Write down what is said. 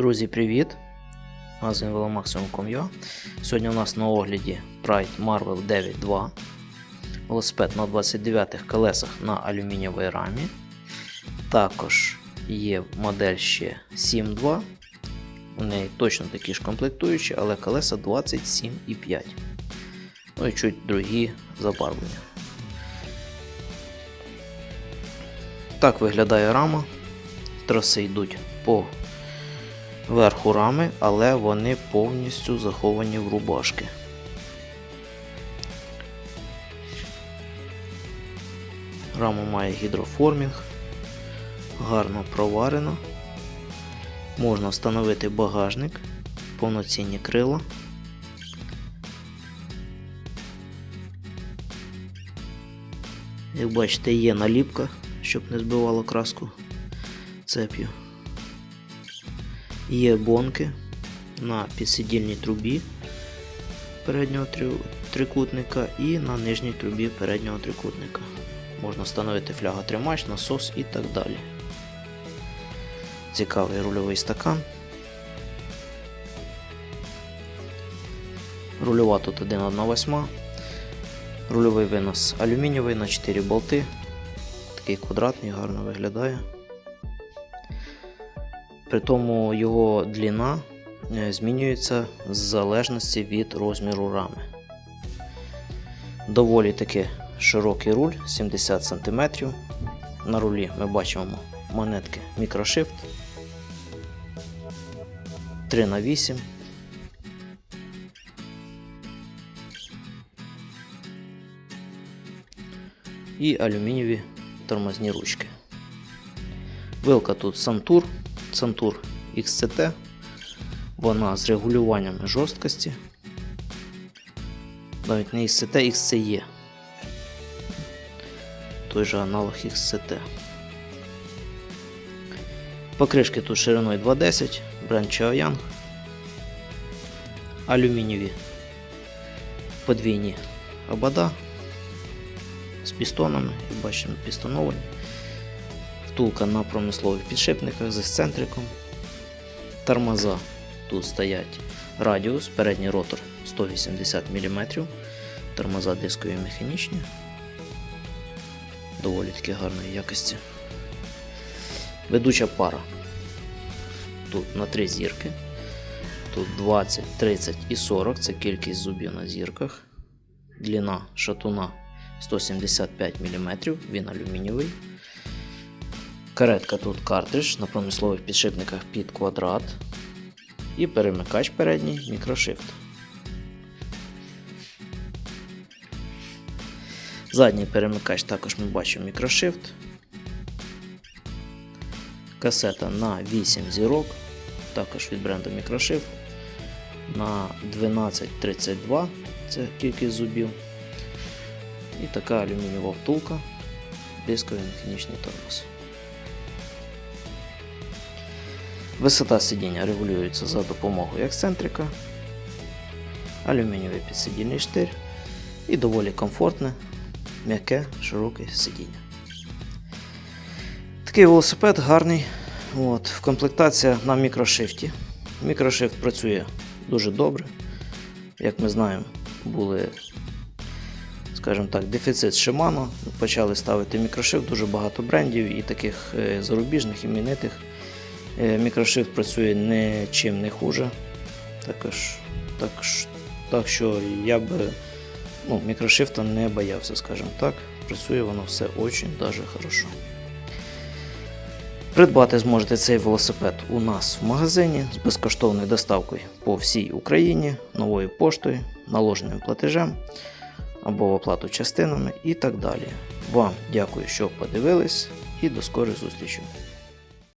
Друзі, привіт! Магазин Velomaximum.com.ua Сьогодні у нас на огляді Pride Marvel 9.2. Велосипед на 29 колесах на алюмінієвій рамі. Також є модель ще 7.2. У неї точно такі ж комплектуючі, але колеса 27,5. Ну і чуть другі забарвлення. Так виглядає рама. Траси йдуть по верху рами, але вони повністю заховані в рубашки. Рама має гідроформінг, гарно проварена. Можна встановити багажник, повноцінні крила. Як бачите, є наліпка, щоб не збивало краску цеп'ю. Є бонки на підсидільній трубі переднього трикутника і на нижній трубі переднього трикутника. Можна встановити фляготримач, насос і так далі. Цікавий рульовий стакан. Рульова тут 1,1,8. Рульовий винос алюмінієвий на 4 болти. Такий квадратний, гарно виглядає. При тому його длина е, змінюється в залежності від розміру рами. Доволі таки широкий руль 70 см. На рулі ми бачимо монетки мікрошифт 3х8. І алюмінієві тормозні ручки. Вилка тут Santur, Santur XCT. Вона з регулюванням жорсткості. Навіть не XCT, XCE. Той же аналог XCT. Покришки тут шириною 2.10, бренд Chaoyang. Алюмінієві подвійні обода з пістонами, як бачимо, пістоновані. Втулка на промислових підшипниках з ексцентриком. Тормоза тут стоять радіус, передній ротор 180 мм. Тормоза дискові механічні. Доволі таки гарної якості. Ведуча пара. Тут на 3 зірки. Тут 20, 30 і 40 це кількість зубів на зірках. Длина шатуна 175 мм, він алюмінієвий. Каретка тут картридж на промислових підшипниках під квадрат. І перемикач передній мікрошифт. Задній перемикач також ми бачимо мікрошифт. Касета на 8 зірок, також від бренду Microshift. На 1232 це кількість зубів. І така алюмінієва втулка, дисковий механічний тормоз. Висота сидіння регулюється за допомогою ексцентрика, алюмінієвий підсидільний штир і доволі комфортне, м'яке, широке сидіння. Такий велосипед гарний. От, в комплектація на мікрошифті. Мікрошифт працює дуже добре. Як ми знаємо, були, скажімо так, дефіцит Shimano. Почали ставити мікрошифт, дуже багато брендів і таких е, зарубіжних, іменитих. Е, Мікрошифт працює нічим не хуже. Також, так, так що я би ну, мікрошифта не боявся, скажімо так. Працює воно все дуже даже хорошо. Придбати зможете цей велосипед у нас в магазині з безкоштовною доставкою по всій Україні, новою поштою, наложеним платежем або в оплату частинами і так далі. Вам дякую, що подивились, і до скорої зустрічі!